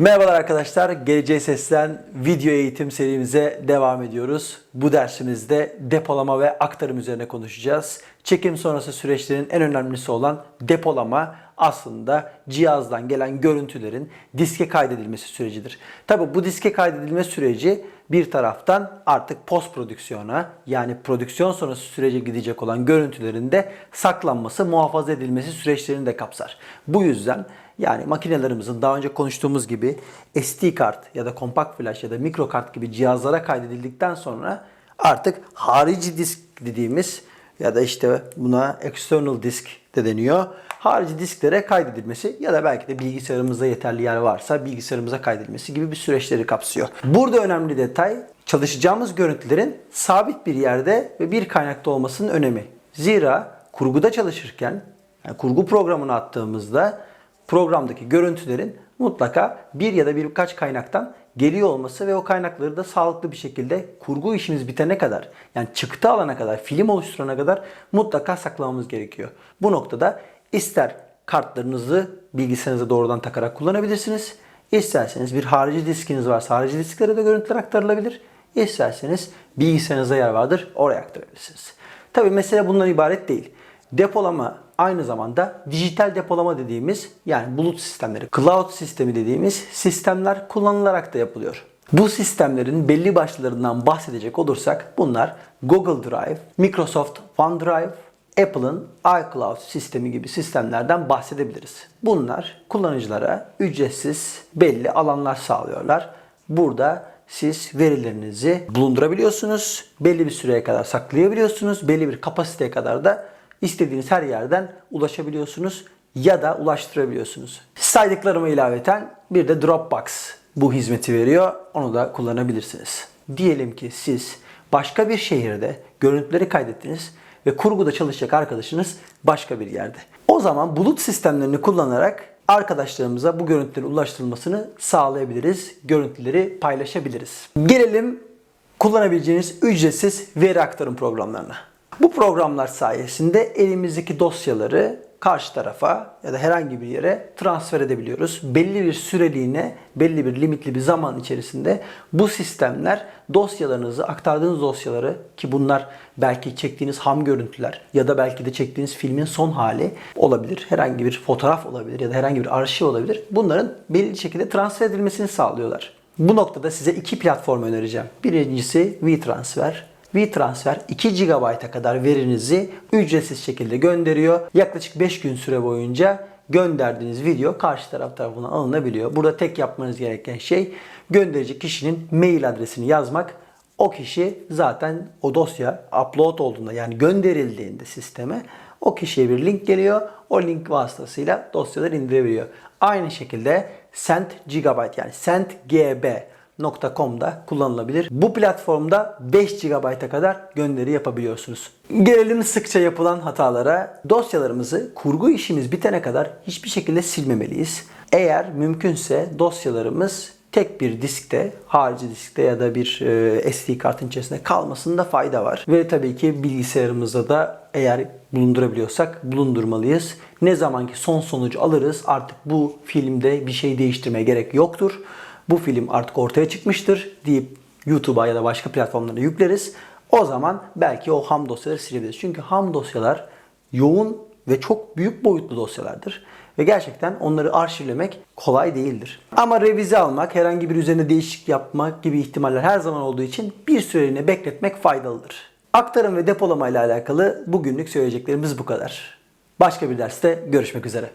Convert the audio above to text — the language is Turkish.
Merhabalar arkadaşlar. Geleceğe Seslen video eğitim serimize devam ediyoruz. Bu dersimizde depolama ve aktarım üzerine konuşacağız. Çekim sonrası süreçlerin en önemlisi olan depolama aslında cihazdan gelen görüntülerin diske kaydedilmesi sürecidir. Tabi bu diske kaydedilme süreci bir taraftan artık post prodüksiyona yani prodüksiyon sonrası sürece gidecek olan görüntülerin de saklanması, muhafaza edilmesi süreçlerini de kapsar. Bu yüzden yani makinelerimizin daha önce konuştuğumuz gibi SD kart ya da kompakt flash ya da mikro kart gibi cihazlara kaydedildikten sonra artık harici disk dediğimiz ya da işte buna external disk de deniyor. Harici disklere kaydedilmesi ya da belki de bilgisayarımızda yeterli yer varsa bilgisayarımıza kaydedilmesi gibi bir süreçleri kapsıyor. Burada önemli detay çalışacağımız görüntülerin sabit bir yerde ve bir kaynakta olmasının önemi. Zira kurguda çalışırken yani kurgu programını attığımızda programdaki görüntülerin mutlaka bir ya da birkaç kaynaktan geliyor olması ve o kaynakları da sağlıklı bir şekilde kurgu işimiz bitene kadar yani çıktı alana kadar, film oluşturana kadar mutlaka saklamamız gerekiyor. Bu noktada ister kartlarınızı bilgisayarınıza doğrudan takarak kullanabilirsiniz. İsterseniz bir harici diskiniz varsa harici disklere de görüntüler aktarılabilir. İsterseniz bilgisayarınızda yer vardır oraya aktarabilirsiniz. Tabi mesele bundan ibaret değil. Depolama aynı zamanda dijital depolama dediğimiz yani bulut sistemleri, cloud sistemi dediğimiz sistemler kullanılarak da yapılıyor. Bu sistemlerin belli başlarından bahsedecek olursak bunlar Google Drive, Microsoft OneDrive, Apple'ın iCloud sistemi gibi sistemlerden bahsedebiliriz. Bunlar kullanıcılara ücretsiz belli alanlar sağlıyorlar. Burada siz verilerinizi bulundurabiliyorsunuz. Belli bir süreye kadar saklayabiliyorsunuz. Belli bir kapasiteye kadar da istediğiniz her yerden ulaşabiliyorsunuz ya da ulaştırabiliyorsunuz. Saydıklarıma ilaveten bir de Dropbox bu hizmeti veriyor. Onu da kullanabilirsiniz. Diyelim ki siz başka bir şehirde görüntüleri kaydettiniz ve kurguda çalışacak arkadaşınız başka bir yerde. O zaman bulut sistemlerini kullanarak arkadaşlarımıza bu görüntülerin ulaştırılmasını sağlayabiliriz. Görüntüleri paylaşabiliriz. Gelelim kullanabileceğiniz ücretsiz veri aktarım programlarına. Bu programlar sayesinde elimizdeki dosyaları karşı tarafa ya da herhangi bir yere transfer edebiliyoruz. Belli bir süreliğine, belli bir limitli bir zaman içerisinde bu sistemler dosyalarınızı, aktardığınız dosyaları ki bunlar belki çektiğiniz ham görüntüler ya da belki de çektiğiniz filmin son hali olabilir. Herhangi bir fotoğraf olabilir ya da herhangi bir arşiv olabilir. Bunların belli şekilde transfer edilmesini sağlıyorlar. Bu noktada size iki platform önereceğim. Birincisi WeTransfer. WeTransfer 2 GB'a kadar verinizi ücretsiz şekilde gönderiyor. Yaklaşık 5 gün süre boyunca gönderdiğiniz video karşı taraf tarafından alınabiliyor. Burada tek yapmanız gereken şey gönderici kişinin mail adresini yazmak. O kişi zaten o dosya upload olduğunda yani gönderildiğinde sisteme o kişiye bir link geliyor. O link vasıtasıyla dosyalar indirebiliyor. Aynı şekilde Send Gigabyte yani Send GB .com'da kullanılabilir. Bu platformda 5 GB'a kadar gönderi yapabiliyorsunuz. Gelelim sıkça yapılan hatalara. Dosyalarımızı kurgu işimiz bitene kadar hiçbir şekilde silmemeliyiz. Eğer mümkünse dosyalarımız tek bir diskte, harici diskte ya da bir e, SD kartın içerisinde kalmasında fayda var. Ve tabii ki bilgisayarımızda da eğer bulundurabiliyorsak bulundurmalıyız. Ne zaman ki son sonucu alırız artık bu filmde bir şey değiştirmeye gerek yoktur bu film artık ortaya çıkmıştır deyip YouTube'a ya da başka platformlara yükleriz. O zaman belki o ham dosyaları silebiliriz. Çünkü ham dosyalar yoğun ve çok büyük boyutlu dosyalardır. Ve gerçekten onları arşivlemek kolay değildir. Ama revize almak, herhangi bir üzerine değişiklik yapmak gibi ihtimaller her zaman olduğu için bir süreliğine bekletmek faydalıdır. Aktarım ve depolama ile alakalı bugünlük söyleyeceklerimiz bu kadar. Başka bir derste görüşmek üzere.